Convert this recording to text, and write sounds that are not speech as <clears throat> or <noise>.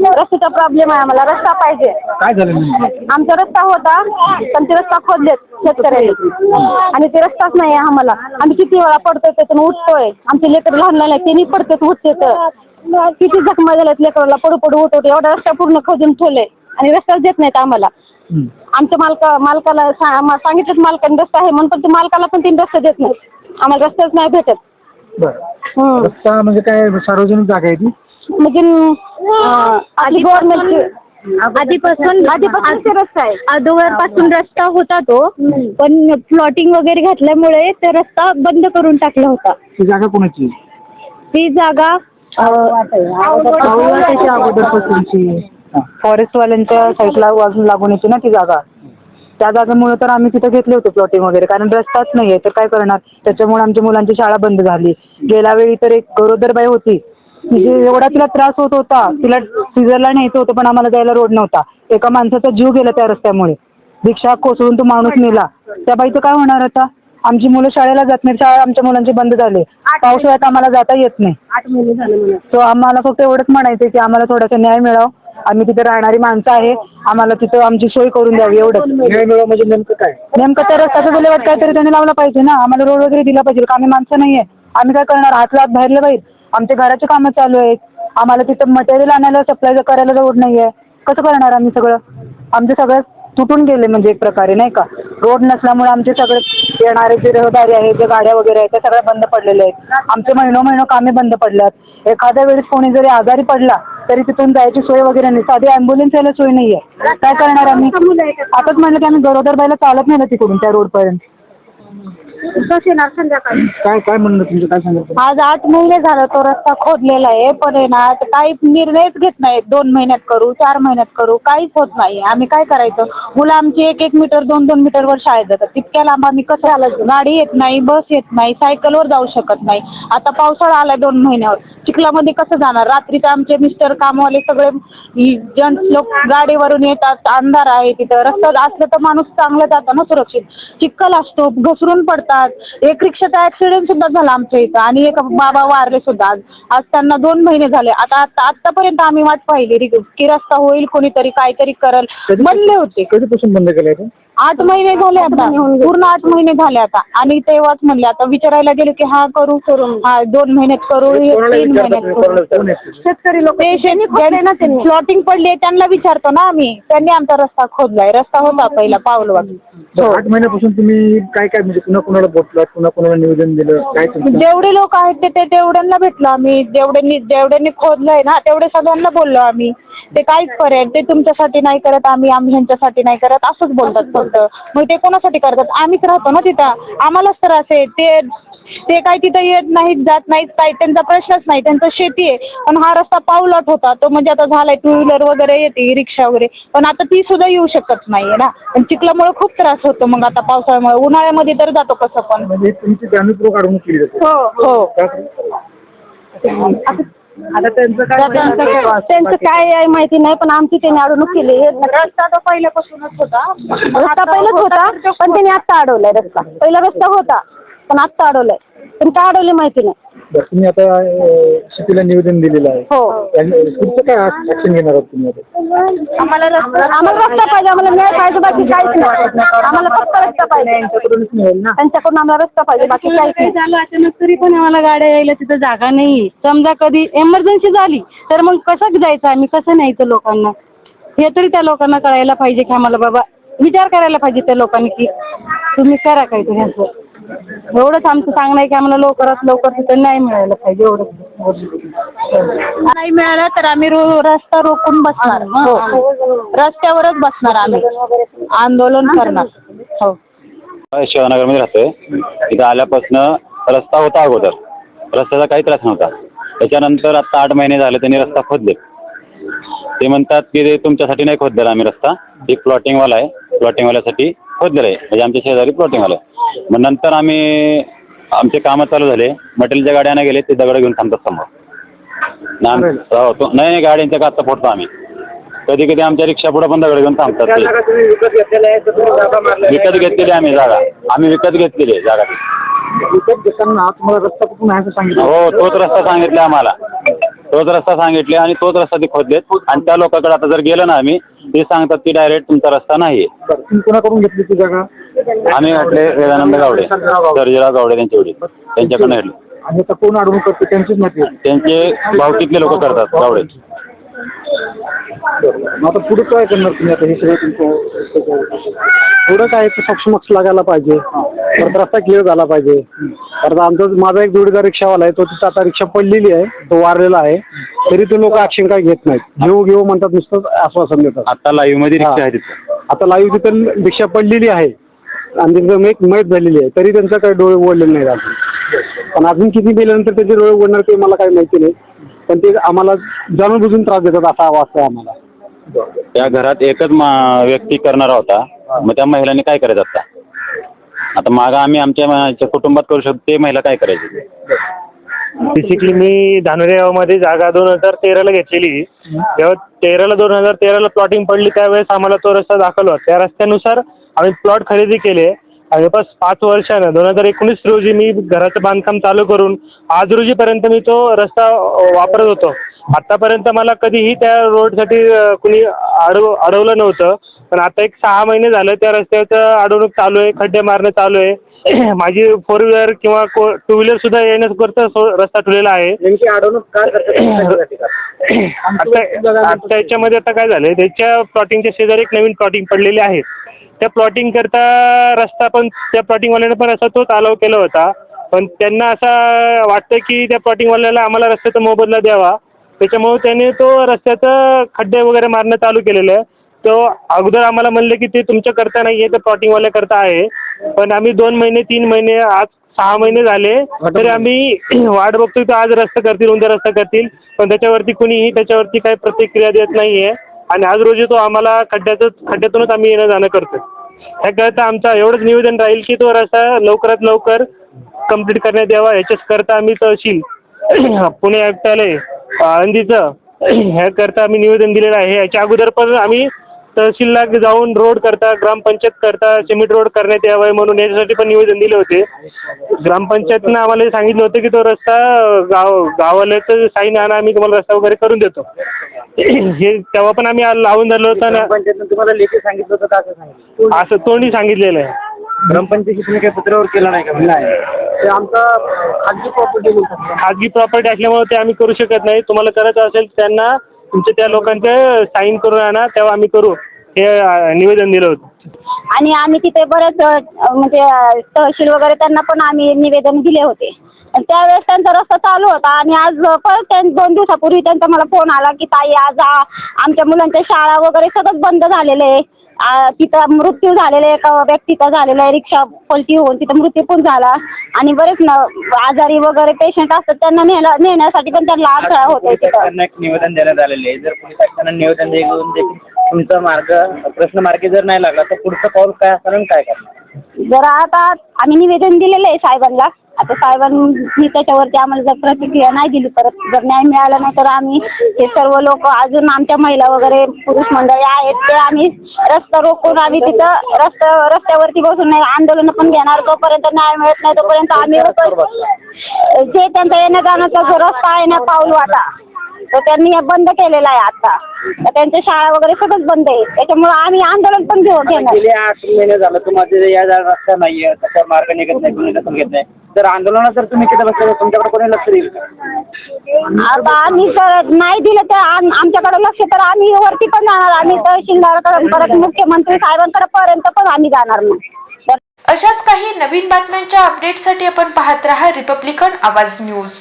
रस्त्याचा प्रॉब्लेम आहे आम्हाला. रस्ता पाहिजे. काय झालं नेमकं? आमचा रस्ता होता पण ते रस्ता खोदलेत शेतकऱ्यांनी. आणि ते रस्ताच नाही आहे आम्हाला. आम्ही किती वेळा पडतोय त्यातून उठतोय. आमचे लेकर लहान लहान आहेत त्यांनी पडतात उठते तर किती जखमा झाल्यात लेकराला पडू पडू उठवते एवढा रस्ता पूर्ण खोदून ठेवले आणि रस्ताच देत नाहीत आम्हाला. हं. आमच्या मालका मालकाला सा- सांगितलं मालकाने रस्ता आहे म्हणून पण ते मालकाला पण तीन रस्ता देत नाही आम्हाला रस्ताच नाही भेटत. बरं. हम्म. रस्ता म्हणजे काय सार्वजनिक जागा आहे ती? म्हणजे आधी गव्हर्नमेंटची आधीपासून आधीपासून रस्ता आहे. अगोदरपासून रस्ता होता तो पण प्लॉटिंग वगैरे घातल्यामुळे ते रस्ता बंद करून टाकला होता. ती जागा कोणाची? ती जागा अगोदरपासूनची. फॉरेस्टवाल्यांच्या साईडला वाजून लागून येते ना ती जागा. त्या जागेमुळे तर आम्ही तिथे घेतले होते प्लॉटिंग वगैरे कारण रस्ताच नाही आहे तर काय करणार? त्याच्यामुळे आमच्या मुलांची शाळा बंद झाली. गेल्या वेळी तर एक गरोदरबाई होती म्हणजे एवढा तिला त्रास होत होता. तिला सिझरला न्यायचं होतं पण आम्हाला जायला रोड नव्हता. एका माणसाचा जीव गेला त्या रस्त्यामुळे. रिक्षा कोसळून तो माणूस नेला. त्या बाईचं काय होणार आता? आमची मुलं शाळेला जात नाही शाळा आमच्या मुलांचे बंद झाले. पावसाळ्यात आम्हाला जाता येत नाही. आठ महिने झाले म्हणून. सो आम्हाला फक्त एवढंच म्हणायचं की आम्हाला थोडासा न्याय मिळावा. आम्ही तिथे राहणारी माणसं आहे. आम्हाला तिथं आमची सोय करून द्यावी एवढंच. न्याय मिळावा म्हणजे नेमकं काय? नेमकं त्या रस्त्याचं विल्हेवाट काहीतरी त्यांनी लावला पाहिजे ना. आम्हाला रोड वगैरे दिला पाहिजे. का आम्ही माणसं नाही आहे आम्ही काय करणार? हात लात बाहेरले पाहिजे आमच्या घराचे कामं चालू आहेत. आम्हाला तिथं मटेरियल आणायला सप्लाय करायला रोड नाही आहे कसं करणार आम्ही सगळं? आमचे सगळं तुटून गेले म्हणजे एक प्रकारे नाही का? रोड नसल्यामुळे आमचे सगळे येणारे जे रहदारी आहेत जे गाड्या वगैरे आहेत त्या सगळ्या बंद पडलेल्या आहेत. आमचे महिनो महिनो कामे बंद पडल्यात. एखाद्या वेळेस कोणी जरी आजारी पडला तरी तिथून जायची सोय वगैरे नाही. साधी ॲम्ब्युलन्स यायला सोय नाही आहे काय करणार आम्ही? आताच म्हणलं की आम्ही गरोदर बायला चालत नाही ना तिकडून त्या रोडपर्यंत कसं येणार संध्याकाळी. काय काय म्हणणं तुमचं? काय सांगितलं आज आठ महिने झाला तो रस्ता खोदलेला आहे पण आहे ना ते काही निर्णयच घेत नाहीत दोन महिन्यात करू चार महिन्यात करू काहीच होत नाही. आम्ही काय करायचं? मुलं आमची एक एक मीटर दोन दोन मीटरवर शाळेत जातात. तितक्या लांब आम्ही कसं चालायचं गाडी येत नाही बस येत नाही सायकलवर जाऊ शकत नाही. आता पावसाळा आलाय दोन महिन्यावर. चिखलामध्ये कसं जाणार? रात्रीचे आमचे मिस्टर कामवाले सगळे जण लोक गाडीवरून येतात अंधार आहे तिथं. रस्ता असलं तर माणूस चांगलं जातं ना सुरक्षित. चिखल असतो घसरून पडतात. एक रिक्षाचा ऍक्सिडेंट सुद्धा झाला आमच्या इथं आणि एक बाबा वारले सुद्धा. आज आज त्यांना दोन महिने झाले. आता आता आतापर्यंत आम्ही वाट पाहिली. रि- की रस्ता होईल कोणीतरी काहीतरी करल. बनले होते. कधीपासून बंद केलं आहे आठ महिने झाले आता. पूर्ण आठ महिने झाले आता. आणि तेव्हाच म्हणले आता विचारायला गेलो की हा करू करू हा दोन महिन्यात करू हे तीन महिन्यात करू. शेतकरी लोक प्लॉटिंग पडली त्यांना विचारतो ना आम्ही. त्यांनी आमचा रस्ता खोदलाय. रस्ता होता पहिला पावलवाट बरं, आठ महिन्यापासून तुम्ही काय काय म्हणजे कुणा कुणाला बोललात? कुणा कुणाला निवेदन दिलं? काय जेवढे लोक आहेत ते ते तेवढ्यांना भेटलो आम्ही. जेवढ्यांनी जेवढ्यांनी खोदलंय ना तेवढे सगळ्यांना बोललो आम्ही. ते काहीच करेल ते तुमच्यासाठी नाही करत आम्ही आम्ही ह्यांच्यासाठी नाही करत असंच बोलतात फक्त. मग ते कोणासाठी करतात? आम्हीच राहतो ना तिथं. आम्हालाच त्रास आहे ते ते काय तिथं येत नाहीत जात नाहीत काय त्यांचा प्रश्नच नाही. त्यांचं शेती आहे. पण हा रस्ता पावलाट होता. तो म्हणजे आता झालाय टू व्हीलर वगैरे येते रिक्षा वगैरे. पण आता ती सुद्धा येऊ शकत नाहीये ना. पण चिखलामुळे खूप त्रास होतो मग आता पावसाळ्यामुळे. उन्हाळ्यामध्ये तर जातो कसं पण. म्हणजे तुमची जाणीवपूर्वक अडवणूक केली जाते. हो हो? आता त्यांचं काय त्यांचं त्यांचं काय आहे माहिती नाही पण आमची त्यांनी अडवणूक केली. हे रस्ता तर पहिल्यापासूनच होता. रस्ता पहिलाच होता पण त्यांनी आत्ता अडवलाय रस्ता. पहिला रस्ता होता पण आत्ता अडवलाय. पण का अडवले माहिती नाही. बरं, तुम्ही आता सिटीला निवेदन दिलेलं आहे. हो. आणि पुढचं काय ऍक्शन घेणार आहात तुम्ही आता? आम्हाला रस्ता आम्हाला रस्ता पाहिजे आम्हाला न्याय पाहिजे बाकी काहीच नाही. आम्हाला फक्त रस्ता पाहिजे. यांच्याकडूनच मिळेल ना? त्यांच्याकडून आम्हाला रस्ता पाहिजे बाकी काहीच नाही. झालं अचानक तरी पण आम्हाला गाड्या यायला तिथं जागा नाही. समजा कधी एमर्जन्सी झाली तर मग कसं जायचं आम्ही? कसं न्यायचं लोकांना? हे तरी त्या लोकांना कळायला पाहिजे की आम्हाला बाबा विचार करायला पाहिजे त्या लोकांनी की तुम्ही करा काहीतरी असं. एवढंच आमचं सांगणं आहे की आम्हाला लवकरात लवकर तिथं न्याय मिळायला पाहिजे एवढंच नाही मिळालं तर आम्ही रो रस्ता रोखून बसणार. हो रस्त्यावरच बसणार आम्ही. आंदोलन करणार. हो. शिवानगरमध्ये राहतोय. तिथं आल्यापासनं रस्ता होता अगोदर. रस्त्याचा काही त्रास नव्हता. त्याच्यानंतर आता आठ महिने झाले त्यांनी रस्ता खोदले ते म्हणतात की ते तुमच्यासाठी नाही खोदलेला आम्ही रस्ता. एक प्लॉटिंगवाला आहे. प्लॉटिंगवाल्यासाठी खोदलेला आहे म्हणजे आमच्या शेजारी प्लॉटिंगवाला आहे मग नंतर आम्ही आमचे कामं चालू झाले. मटेरियलच्या गाड्यानं गेले ते दगड घेऊन थांबतात समोर. आम- हो, तो- नाही नाही गाड्यांच्या गाता फोडतो आम्ही. कधी कधी आमच्या रिक्षा पुढे पण दगड घेऊन थांबतात. त्या ते जागा तुम्ही विकत घेतलेल्या आहेत तर तुम्ही जागा मारल्या विकत घेतलेली आम्ही जागा. आम्ही विकत घेतलेली आहे जागा ती. विकत घेताना तुम्हाला रस्ता कुठून आहे असं सांगितलं? हो तोच रस्ता सांगितला आम्हाला. तोच रस्ता सांगितले आणि तोच रस्ता ते खोदलेत. आणि त्या लोकांकडे आता जर गेलं ना आम्ही ते सांगतात की डायरेक्ट तुमचा रस्ता नाही बरं तुम्ही कोणाकडून घेतली ती जागा? आम्ही घातले वेदानंद गावडे सर्जेराव गावडे त्यांचे वडील आणि आता कोण अडवणूक करते? त्यांचीच माहिती होती त्यांचे भावकीतले लोक करतात गावडे. मग आता पुढे काय करणार तुम्ही? आता हे सगळं तुमचं थोडं काय? सक्षमक्ष लागायला पाहिजे. परत रस्ता क्लिअर झाला पाहिजे. परत आमचा माझा एक जोडीदार रिक्षावाला आहे तो तिथं आता रिक्षा पडलेली आहे तो वारलेला आहे. तरी ते लोक ॲक्शन काय घेत नाहीत. घेऊ घेऊ म्हणतात नुसतं आश्वासन देतात. आता लाईव्हमध्ये रिक्षा. आहे तिथं. आता लाईव्ह तिथं रिक्षा पडलेली आहे. आणि त्यांचं मेक मयत झालेली आहे. तरी त्यांचं काही डोळे उघडलेले नाहीत अजून. पण अजून किती गेल्यानंतर त्यांचे डोळे उघडणार ते मला काही माहिती नाही. पण ते आम्हाला जाणून बुजून त्रास देतात असा आवाज आहे आम्हाला. त्या घरात एकच मा- व्यक्ती करणारा होता. मग त्या महिलांनी काय करायचं आता? आता मागं आम्ही आमच्या मा- कुटुंबात करू शकतो ते महिला काय करायची? बेसिकली मी धानोरी गावामध्ये जागा दोन हजार तेराला घेतलेली. जेव्हा तेराला दोन हजार तेराला प्लॉटिंग पडली त्यावेळेस आम्हाला तो रस्ता दाखल होता. त्या रस्त्यानुसार आम्ही प्लॉट खरेदी केले. जवळपास पाच वर्षानं दोन हजार एकोणीस रोजी मी घराचं बांधकाम चालू करून आज रोजीपर्यंत मी तो रस्ता अ, वापरत होतो. आत्तापर्यंत मला कधीही त्या रोडसाठी कुणी अडव अडवलं नव्हतं. पण आता एक सहा महिने झालं त्या रस्त्याचं अडवणूक चालू आहे खड्डे मारणं चालू आहे. <clears throat> माझी फोर व्हीलर किंवा टू व्हीलर सुद्धा येण्याकरता सो रस्ता ठेवलेला आहे. <clears throat> नेमकी अडवणूक काय करतात <clears throat> आता आता याच्यामध्ये आता काय झालंय? त्याच्या प्लॉटिंगच्या शेजारी एक नवीन प्लॉटिंग पडलेली आहे. त्या प्लॉटिंग करता रस्ता पण त्या प्लॉटिंगवाल्याने पण असा तोच अलाव केला होता. पण त्यांना असं वाटतं की त्या प्लॉटिंगवाल्याला आम्हाला रस्त्याचा मोबदला द्यावा. त्याच्यामुळे त्यांनी तो रस्त्याचं खड्डे वगैरे मारणं चालू केलेलं आहे. तो अगोदर आम्हाला म्हणले की ते तुमच्या करता नाही आहे ते प्लॉटिंगवाल्या करता आहे. पण आम्ही दोन महिने तीन महिने आज सहा महिने झाले तरी आम्ही <clears throat> वाट बघतोय तर आज रस्ता करतील उद्या रस्ता करतील. पण त्याच्यावरती कुणीही त्याच्यावरती काही प्रतिक्रिया देत नाही आहे आणि आज रोजी तो आम्हाला खड्ड्याचं खड्ड्यातूनच आम्ही येणं जाणं करतो ह्याकरता आमचा एवढंच निवेदन राहील की तो रस्ता लवकरात लवकर कंप्लीट करण्यात यावा ह्याच्याचकरता आम्ही तहसील <clears throat> पुणे आयुक्तालय आळंदीचं. ह्याकरता आम्ही निवेदन दिलेलं आहे. याच्या अगोदर पण आम्ही तहसीलला जाऊन रोड करता ग्रामपंचायत करता सिमेंट रोड करण्यात यावं म्हणून याच्यासाठी पण निवेदन दिले होते. ग्रामपंचायतनं आम्हाला सांगितलं होतं की तो रस्ता गाव गावाल्याचं साईन आणा आम्ही तुम्हाला रस्ता वगैरे करून देतो. हे तेव्हा पण आम्ही लावून धरलं होतं तुम्हाला लेखी सांगितलं होतं असं तोंडी सांगितलेलं आहे. ग्रामपंचायतीशी तुम्ही काही पत्रावर केलं नाही का? नाही. ते आमचा खाजगी प्रॉपर्टी खाजगी प्रॉपर्टी असल्यामुळे ते आम्ही करू शकत नाही. तुम्हाला करायचं असेल त्यांना तुमच्या त्या लोकांचे साईन करून आणा तेव्हा आम्ही करू. हे अं, निवेदन दिलं होतं. आणि आम्ही तिथे बरेच अ, म्हणजे अ, तहसील वगैरे त्यांना पण आम्ही निवेदन दिले होते. त्यावेळेस त्यांचा रस्ता चालू होता आणि आज परत त्यां दोन दिवसापूर्वी त्यांचा मला फोन आला की ताई आज आमच्या मुलांच्या शाळा वगैरे सगळं बंद झालेलं आहे. तिथं मृत्यू झालेला आहे एका व्यक्तीचा झालेला आहे रिक्षा पलटी होऊन तिथं मृत्यू पण झाला. आणि बरेच न आजारी वगैरे पेशंट असतात त्यांना नेला नेण्यासाठी पण त्यांना अडथळा होतोय तिथं. एक निवेदन देण्यात आलेले आहे. जर पोलीस आयुक्तांना निवेदन देऊन देखील तुमचा मार्ग प्रश्न मार्गी जर नाही लागला तर पुढचं पाऊल काय असणार आणि काय करणार? जरा आता आम्ही निवेदन दिलेलं आहे साहेबांना. आता साहेबांनी त्याच्यावरती आम्हाला जर प्रतिक्रिया नाही दिली परत जर न्याय मिळाला नाही तर आम्ही हे सर्व लोक अजून आमच्या महिला वगैरे पुरुष मंडळी आहेत ते आम्ही रस्ता रोखून आम्ही तिथं रस्ता रस्त्यावरती बसून नाही आंदोलन पण घेणार जोपर्यंत न्याय मिळत नाही तोपर्यंत आम्ही जे त्यांचा येण्या जाण्याचा जो रस्ता आहे ना पाऊल वाटा. तो त्यांनी हे बंद केलेला आहे आता. तर त्यांच्या शाळा वगैरे सगळंच बंद आहे. त्याच्यामुळे आम्ही आंदोलन पण घेऊ घेणार. गेले आठ महिने झालं. तुम्हाला या जा- रस्ता नाहीये. त्याचा मार्ग निघत नाही कोणी दखल घेत नाही. तर आंदोलनात जर तुम्ही तिथे बसले तर तुमच्याकडे कोणी लक्ष देईल का? आता आम्ही तर नाही दिलं तर आम- आमच्याकडे लक्ष तर आम्ही वरती पण जाणार. आम्ही तहसीलदाराकडे परत मुख्यमंत्री साहेबांकडे पर्यंत पण आम्ही जाणार मग तर अशाच काही नवीन बातम्यांच्या अपडेटसाठी आपण पाहत रहा रिपब्लिकन आवाज न्यूज.